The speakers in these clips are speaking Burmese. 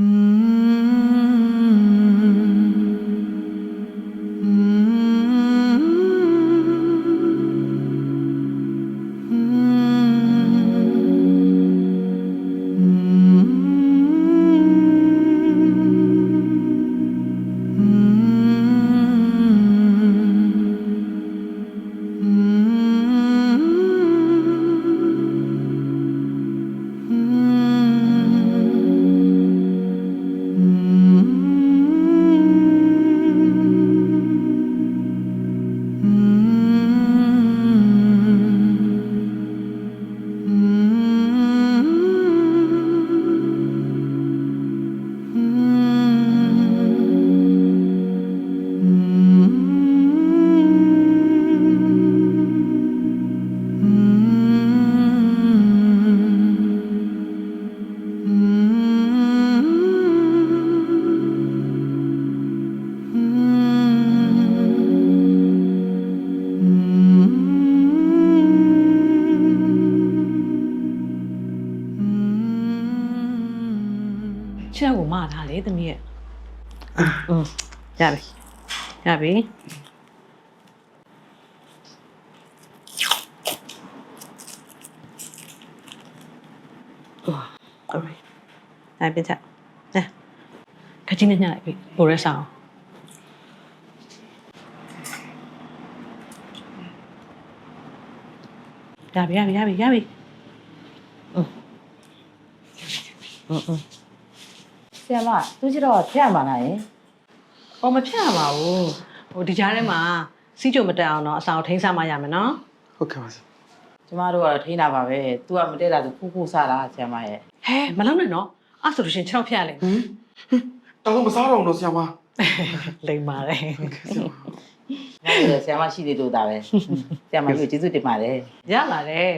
ခြေ ပြီအော် alright နိုင်ပြန်ချက်နဲခကြီးနဲ့ညှလိုက်ပြီပိုရဲဆောင်ရပြီရပြီရပြီရပြီဟုတ်ဟုတ်ဆရာမသူကြည့်တော့ဖျက်မှာလားယင်ဟောမဖြတ်ပါဘူး ဟိုဒီကြားထဲမှာစီးကြုံမတက်အောင်တော့အစာကိုထိန်းစားမှရမယ်နော်ဟုတ်ကဲ့ပါဆရာကျမတို့ကတော့ထိန်းတာပါပဲ तू ကမတက်တာသူဖူးဖူးစားတာဆရာမရဲ့။ဟဲမလောက်နဲ့နော်။အဲ့ဆိုလို့ရှရင်6ဖြတ်ရလိမ့်မယ်တောင်းမစားတော့ဘူးတော့ဆရာမ။လိမ့်ပါတယ်ဟုတ်ကဲ့ဆရာမငါ့ကိုဆရာမရှိသေးလို့ဒါပဲဆရာမကြီးကိုကျေးဇူးတင်ပါတယ်။ရပါတယ်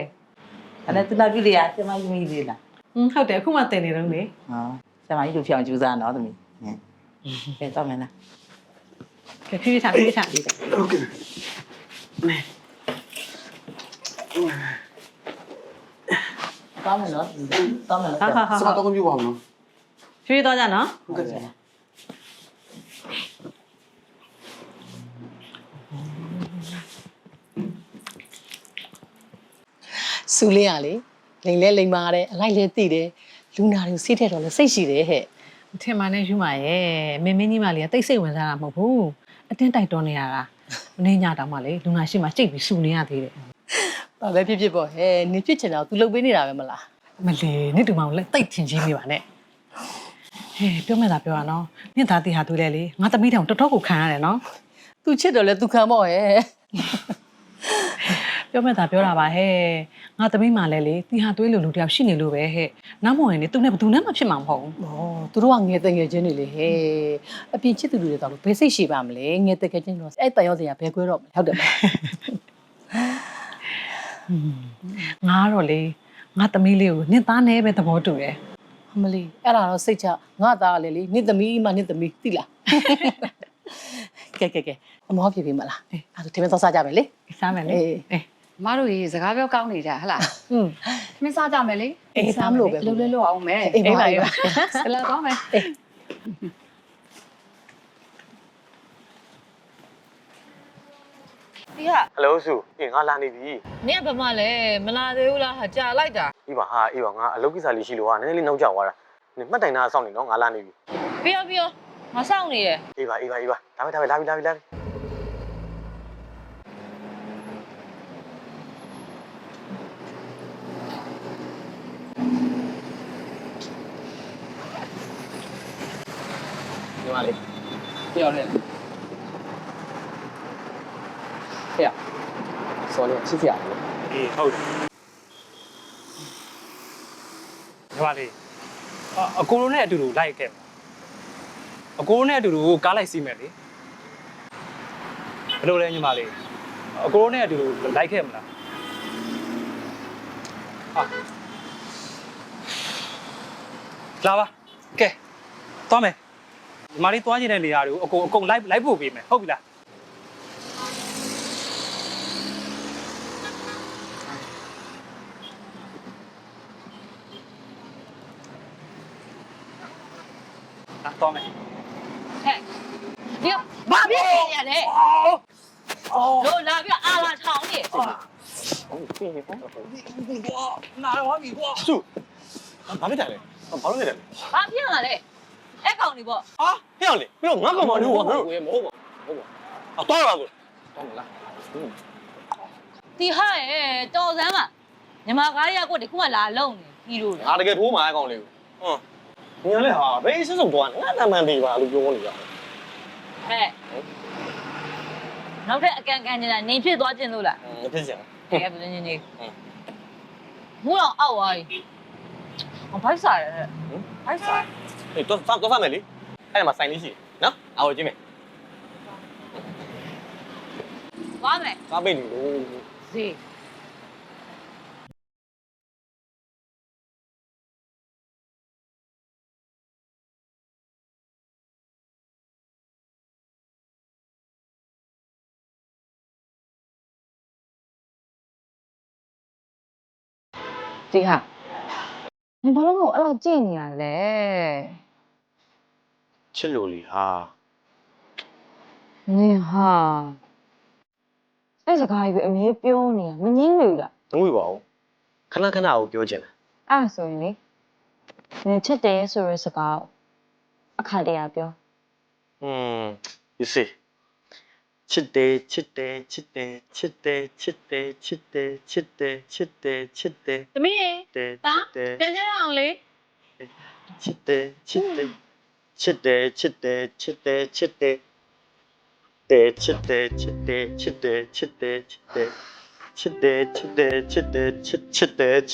အဲ့ဒါသူနောက်ပြုလေးရဆရာမကြီးမိသေးလား။ဟွန်းဟုတ်တယ်အခုမှတင်နေတော့လေဟောဆရာမကြီးတို့ဖြောင်းကြိုးစားနော်သမီးဟင်ကဲတော့မယ်လား။ကဲ ဖြည်းဖြည်းထားဖြည်းဖြည်းထားဟုတ်ကဲ့တော့မယ်နော်တော့မယ်နော်ဟာဟာဟာဆရာမတော့မပြပါဘူးနော်ဖြည်းဖြည်းသွားကြနော်ဟုတ်ကဲ့ဆရာမစူလေးရလေလိန်လဲလိန်မာတယ်အလိုက်လဲတိတယ်လူနာတွေကိုစိတ်ထက်တော့လဲစိတ်ရှိတယ်ဟဲ့။ထင်မှနဲ့ယူမရဲ့မင်းမင်းကြီးမလေးကတိတ်ဆိတ်ဝင်စားတာမဟုတ်ဘူး။ အတင်းတိုက်တွန်းနေရတာ။မင်းညတောင်မှလေလူနာရှိမှကြိတ်ပြီးစူနေရသေးတယ် ဘာပဲဖြစ်ဖြစ်ပေါ့ဟဲ့နင်ဖြစ်ချင်တာကို तू လုပ်ပေးနေတာပဲမလား ။မလီနေ့တူမအောင်လက်တိတ်ထင်ကြီးနေပါနဲ့။ဟဲ့ပြောမဲ့တာပြောရနော်။နင့်သားတီဟာသူလဲလေငါသမီးတောင်တော်တော်ကိုခံရတယ်နော်။ तू ချစ်တော့လဲ तू ခံပေါ့ဟဲ့ ပြောမဲ့တာပြောတာပါဟဲ့ ငါသမီးမှလည်းလေတီဟာသွေးလိုလူတယောက်ရှိနေလို့ပဲဟဲ့နောက်မဝင်နေသူနဲ့ဘယ်သူနဲ့မှဖြစ်မှာမဟုတ်ဘူးဩသူတို့ကငယ်တငယ်ချင်းတွေလေဟဲ့အပြင်ချစ်သူတွေတော့ဘယ်စိတ်ရှိပါမလဲငယ်တကယ်ချင်းတော့အဲ့တန်ရောစရာဘယ်ကွဲတော့မလဲဟုတ်တယ်မလားငါကတော့လေငါသမီးလေးကိုနင့်သားနဲ့ပဲသဘောတူတယ်အမလီအဲ့ဒါတော့စိတ်ချငါသားကလေလေနင့်သမီးမှနင့်သမီးသိလားကဲကဲကဲအမောဖြစ်ပြီမလားအဲ့ဒါဆိုထမင်းသွားစားကြမယ်လေစားမယ်လေအေးအေး မတို့ရေစကားပြောကောင်းနေကြဟဟလားဟွန်းသမင်းစားကြမယ်လေအေးစားမလို့ပဲလှုပ်လှုပ်လို့အောင်မယ်အေးပါအေးပါဆလာကောင်းမယ်ဒီကဟယ်လိုစုအေးငါလာနေပြီနင်ကဘာမှလဲမလာသေးဘူးလားဟာကြာလိုက်တာအေးပါဟာအေးပါငါအလုပ်ကိစ္စလေးရှိလို့ဟာနည်းနည်းလေးနောက်ကျသွားတာနင်မှတ်တိုင်သားစောင့်နေနော်ငါလာနေပြီပြောပြောငါစောင့်နေရယ်အေးပါအေးပါအေးပါဒါပဲဒါပဲလာပြီလာပြီလာပြီ မှာလေပြောင်းနေစော်လေးချစ်စရာလေအေးဟုတ်တယ်ညီမလေးအအကိုရိုနဲ့အတူတူလိုက်ခဲ့မှာအကိုရိုနဲ့အတူတူကားလိုက်စီးမယ်လေဘယ်လိုလဲညီမလေးအကိုရိုနဲ့အတူတူလိုက်ခဲ့မလားဟာလာပါကဲသွားမယ် ညီမလေးသွားနေတဲ့နေရာတွေကိုအကုန်အကုန်လိုက်လိုက်ပို့ပေးမယ်ဟုတ်ပြီလားညီသွားမယ်ဟဲ့ဒီကဘာဖြစ်နေရလဲလို့လာပြီးအာလာထောင်းနေစုဘာဖြစ်တယ်လဲဘာလို့ဖြစ်တယ်လဲ ဘာဖြစ်လာလဲ အဲ့ကောင်နေပေါ့ဟာဟဲ့အောင်လေပြီးတော့ငါကောင်မလို့ဘာလို့မဟုတ်ပါဘူးအတော့ပါဘူးတော့မလားဒီဟာရဲ့တော်စမ်းပါညီမကားရကွက်တခုမှလာလုံနေပြီးလို့လေငါတကယ်ထိုးမှာအကောင်လေးကိုဟွန်းညလေဟာဘေးစစုံသွားငါတမန်သေးပါလို့ပြောနေတာဟဲ့နောက်ထပ်အကန်ကန်နေတာနေဖြစ်သွားခြင်းလို့လားမဖြစ်စရာတကယ်ပြင်းနေနေမူတော့အောက်သွားပြီဟောဘိုက်စားရတဲ့ဘိုက်စား Ei, tua, tua, tua família ali. Olha, mas sai nisso. Não? Ah, hoje mesmo. သွားမယ် Sabe, lindo. ဈေး ဒီဟာ နင်ဘာလို့ငါ့ကိုအဲ့လိုကြည့်နေရလဲချစ်လို့လေဟာနင်ဟာအဲ့စကားကြီးပဲအမြဲပြောနေတာမငင်းလို့လားမငွေပါဘူးခဏခဏကိုပြောချင်တယ်အဲ့ဒါဆိုရင်လေနင်ချက်တယ်ဆိုရယ်စကားကိုအခါတရပြောอืม you see ချစ်တယ်ချစ်တယ်ချစ်တယ်ချစ်တယ်ချစ်တယ်ချစ်တယ်ချစ်တယ်ချစ်တယ်ချစ်တယ်သမီးရေတယ်ဒါတယ်ပြန်ကြရအောင်လေချစ်တယ်ချစ်တယ်ချစ်တယ်ချစ်တယ်ချစ်တယ်ချစ်တယ်တဲ့ချစ်တယ်ချစ်တယ်ချစ်တယ်ချစ်တယ်ချစ်တယ်ချစ်တယ်ချစ်တယ်ချ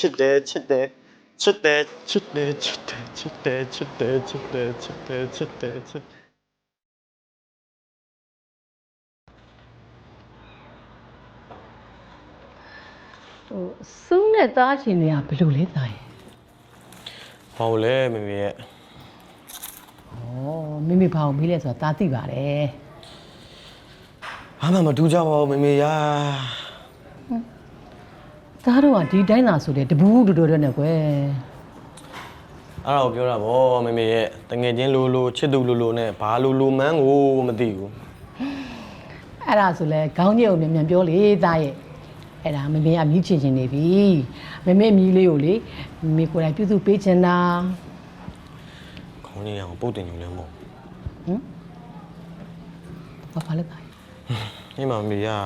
ဟိုစူးနဲ့သားရှင်တွေကဘယ်လိုလဲသားရဲ့ဘာလို့လဲမမေရဲ့ဩမိမိဘာကိုမေးလဲဆိုတာသားသိပါတယ်ဘာမှမတူကြပါဘူးမမေရာသားတို့ကဒီတိုင်းသာဆိုလေတဘူးတူတူတဲ့နဲ့ကွယ်အဲ့ဒါကိုပြောတာဗောမမေရဲ့တငယ်ချင်းလိုလိုချစ်သူလိုလိုနဲ့ဘာလိုလိုမှန်းကိုမသိဘူးအဲ့ဒါဆိုလဲခေါင်းညို့မြန်မြန်ပြောလေသားရဲ့ အဲ့ဒါမမေကမြည်ချင်ချင်နေပြီမမေမြည်လေးကိုလေမမေကိုယ်တိုင်ပြုစုပေးချင်တာခေါင်းကြီးအောင်ပုတ်တင်နေလည်းမဟုတ်ဘာပါလဲသားရဲ့အေးမမေရာ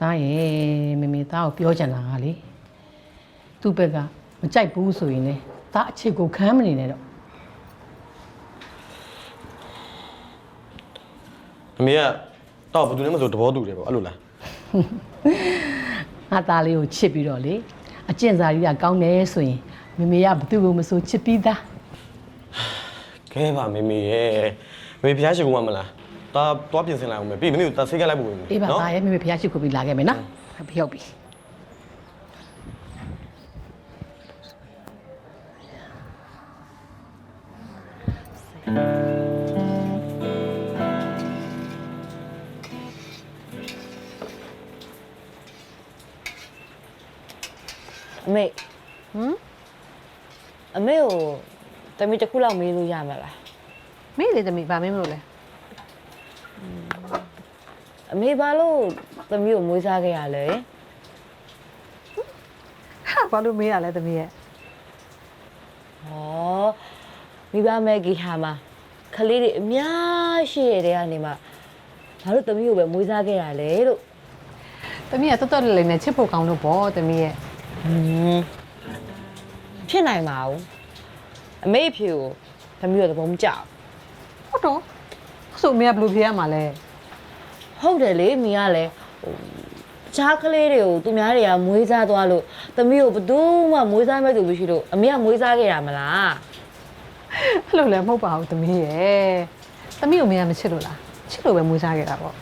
သားရဲ့မမေသားကိုပြောချင်တာကလေသူ့ဘက်ကမကြိုက်ဘူးဆိုရင်လေသားအခြေကိုခမ်းမနေနဲ့တော့မမေက တော့ဘယ်သူနဲ့မဆိုတဘောတူတယ်ဗောအဲ့လိုလားငါသားလေးကိုချစ်ပြီးတော့လေအကျင့်စာကြီးကကောင်းတယ်ဆိုရင်မမေကဘသူ့ကိုမဆိုချစ်ပြီးသားကဲပါမေမေရဲ့မေဖျားရှိကူမမလားတာသွားပြင်ဆင်လိုက်အောင်မေပြီးမမေကိုတာဆေးကလိုက်ပို့မေအေးပါသားရဲ့မမေဖះရှိခိုးပြီးလာခဲ့မယ်နော်ဖျောက်ပြီ အမေဟမ်အမေကိုတမီတစ်ခုလောက်မေးလို့ရမှာလားမေးလေသမီးဗာမင်းမလို့လဲအမေဘာလို့တမီကိုမွေးစားခဲ့ရလဲဟာဘာလို့မေးရလဲသမီးရဲ့ဟောမိဘမဲကြီးဟာမှာခလေးတွေအများရှိရတဲ့ကနေမှာဘာလို့တမီကိုပဲမွေးစားခဲ့ရလဲလို့သမီးကတော်တော်လေးလေးနဲ့ချစ်ဖို့ကောင်းလို့ပေါ့သမီးရဲ့ဟမ် ဖြစ်နိုင်ပါဘူးအမေအဖေကိုတမီကိုသဘောမကျဘူးဟုတ်တော့ဆိုမေးကဘယ်လိုဖြေရမှာလဲဟုတ်တယ်လေမိကလည်းဟိုတခြားကလေးတွေကိုသူများတွေကမွေးစားသွားလို့သမီးကိုဘယ်သူမှမွေးစားမဲ့သူမရှိလို့အမေကမွေးစားခဲ့ရမလားအဲ့လိုလည်းမဟုတ်ပါဘူးသမီးရဲ့သမီးကိုမေးကမချစ်လို့လားချစ်လို့ပဲမွေးစားခဲ့တာပေါ့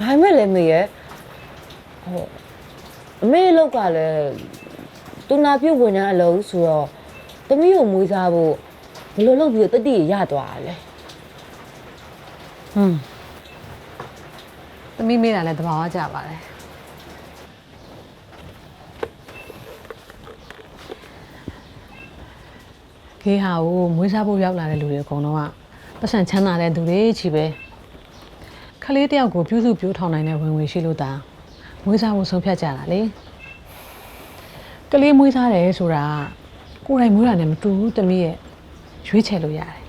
ဘာမဲ့လဲမေရဲ့ဟို အမေလောက်ကလည်းသူနာပြုတ်ဝင်တဲ့အလုံးဆိုတော့သမီးကိုမွေးစားဖို့ဘယ်လိုလုပ်ပြီးတော့တတိရရသွားတာလဲဟွန်းသမီးမေးတာလည်းတဘာဝကြပါတယ်ခေဟာကိုမွေးစားဖို့ရောက်လာတဲ့လူတွေအကုန်လုံးကပတ်စံချမ်းသာတဲ့သူတွေချီပဲခလေးတယောက်ကိုပြုစုပြောထောင်နိုင်တဲ့ဝင်ငွေရှိလို့ဒါ မွေးစားဖို့ဆုံးဖြတ်ကြတာလေကလေးမွေးစားတယ်ဆိုတာကိုယ်တိုင်မွေးတာနဲ့မတူဘူးတမီးရဲ့ရွေးချယ်လို့ရတယ်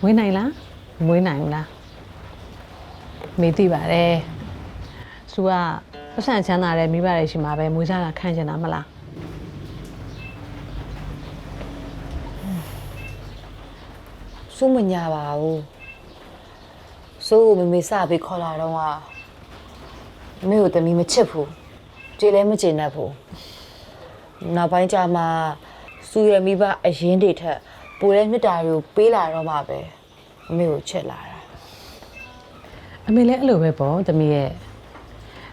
မွေးနိုင်လားမမွေးနိုင်ဘူးလားမေးသိပါတယ်သူကပတ်စံချမ်းသာတဲ့မိဘတွေရှိမှာပဲမွေးစားတာခံချင်တာမလားစိုးမညာပါဘူးစိုးကိုမမေစပြီးခေါ်လာတော့က မမေကိုတမီမချစ်ဘူးကြည်လည်းမကြည်နဲ့ဘူးနောက်ပိုင်းကျမှစူရမိဘအရင်တွေထက်ပိုတဲ့မြတ်တာတွေကိုပေးလာတော့မှပဲမမေကိုချစ်လာတာအမေလည်းအဲ့လိုပဲပေါ့တမီးရဲ့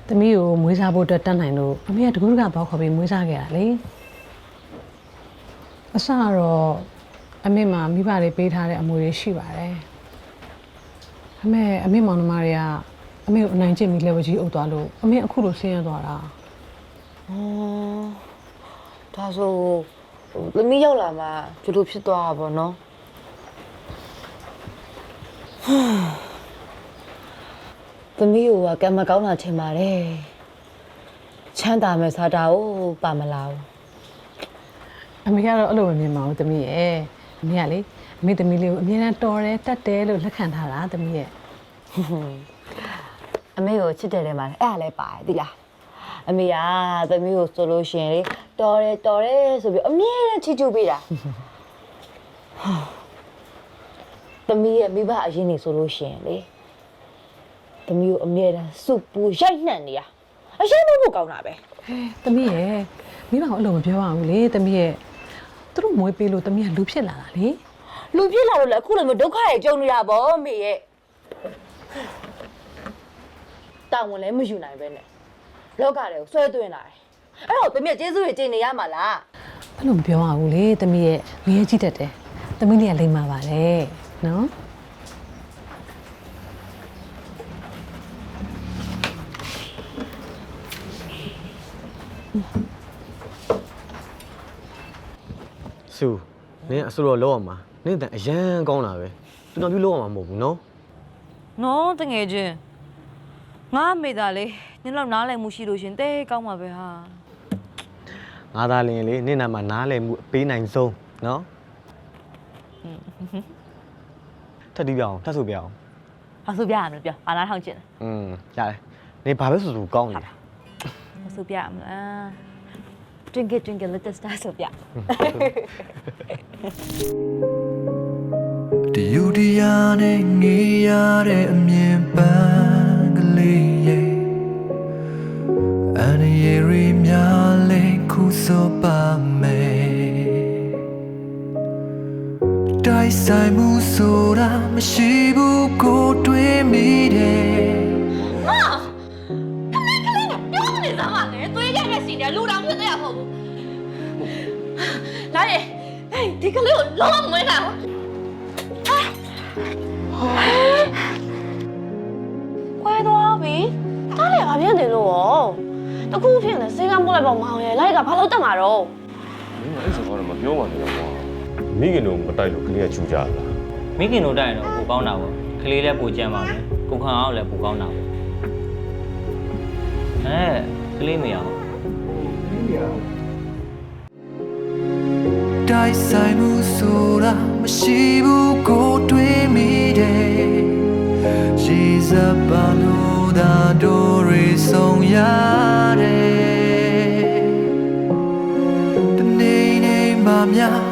တမီးကိုမွေးစားဖို့အတွက်တတ်နိုင်လို့အမေကတကူးတကပေါက်ခေါ်ပြီးမွေးစားခဲ့တာလေအစတော့အမေမှာမိဘတွေပေးထားတဲ့အမွေတွေရှိပါတယ်အမေအမေမောင်နှမတွေက အမေကိုအနိုင်ကျင့်ပြီးလက်ဝကြီးအုပ်သွားလို့အမေအခုလိုဆင်းရဲသွားတာอ๋อဒါဆိုသမီးရောက်လာမှဒီလိုဖြစ်သွားတာပေါ့နော်သမီးကကံမကောင်းတာထင်ပါတယ်ချမ်းသာမဲ့စားတာကိုပါမလာဘူးအမေကတော့အဲ့လိုမမြင်ပါဘူးတမီးရဲ့အမေကလေအမေတမီးလေးကိုအမြဲတမ်းတော်တယ်တတ်တယ်လို့လက်ခံထားတာတမီးရဲ့ အမေကိုချစ်တယ်တယ်မှာအဲ့ဒါလည်းပါတယ်သိလားအမေကသမီးကိုဆိုလို့ရှရင်လေတော်တယ်တော်တယ်ဆိုပြီးအမြဲတမ်းချစ်ချူပေးတာသမီးရဲ့မိဘအရင်နေဆိုလို့ရှရင်လေသမီးကိုအမြဲတမ်းစုပူရိုက်နှံ့နေရအရင်မဖို့ကောင်းတာပဲတမီးရဲ့မိဘကအလိုမပြောပါဘူးလေတမီးရဲ့သူတို့မွေးပေးလို့တမီးကလူဖြစ်လာတာလေလူပြစ်လာလို့လည်းအခုလိုမျိုးဒုက္ခရဲ့ကြုံနေတာဗောအမေရဲ့ တောင်းဝင်လည်းမယူနိုင်ပဲနဲ့လောကတွေကိုဆွဲသွင်းလာတယ်အဲ့တော့သမီးကကျေးဇူးတွေတင်နေရမှာလားအဲ့လိုမပြောပါဘူးလေတမီးရဲ့ငရဲကြည့်တတ်တယ်တမီးလေးကလိမ္မာပါလေနော်စုနင်းအစိုးရလောက်အောင်မှာနင်းတဲ့အရန်ကောင်းတာပဲသူတော်ပြုလောက်အောင်မှာမဟုတ်ဘူးနော်နော်တငယ်ချင်း ငါအမေသားလေနင်တော့နားလည်မှုရှိလို့ရှရင်တဲကောင်းမှာပဲဟာငါသားလင်လေနင်းနာမှာနားလည်မှုအပေးနိုင်ဆုံးနော်ထပ်တီးပြအောင်ထပ်ဆိုပြအောင်ဟာဆိုပြရမလားပြောဘာလားထောင်ချင်လဲอืมရတယ်နင်းဘာပဲဆိုဆိုကောင်းနေတယ်ဟာဆိုပြရမလား Twinkle twinkle little star ဆိုပြဒီယူဒီယာနဲ့ငေးရတဲ့အမြင်ပန်းက လေးရဲ့အန်ရီရီများလေးခုစောပါမယ်တိုက်ဆိုင်မှုဆိုတာမရှိဘူးကိုတွေးမိတယ်ပြောမနေစမ်းပါနဲ့သွေးကြတဲ့စီနဲ့လူတော်ဖြစ်တဲ့ရမဟုတ်ဘူးလာရေဟေးဒီကလေးကိုလုံးဝမွေးနိုင်ဘူးခွဲ နေလို့ရောတခုဖြစ်နေစေကမ်းပို့လိုက်ပေါ့မောင်ရဲ့လိုက်ကဘာလို့တက်မှာတော့မင်းကအဲ့စကားတော့မပြောပါနဲ့ကွာမိခင်တို့မတိုက်လို့ကလေးကချူကြလားမိခင်တို့တိုက်ရင်တော့ပိုကောင်းတာပေါ့ကလေးလည်းပိုကြမ်းပါပဲကိုခံအောင်လည်းပိုကောင်းတာပေါ့အဲကလေးမရအောင်တိုက်ဆိုင်မှုဆိုတာမရှိဘူးကိုတွေးမိတယ်ရှိစပါလို့ သာတို့ရဆုံးရတယ်တနေ့နေ့မှများ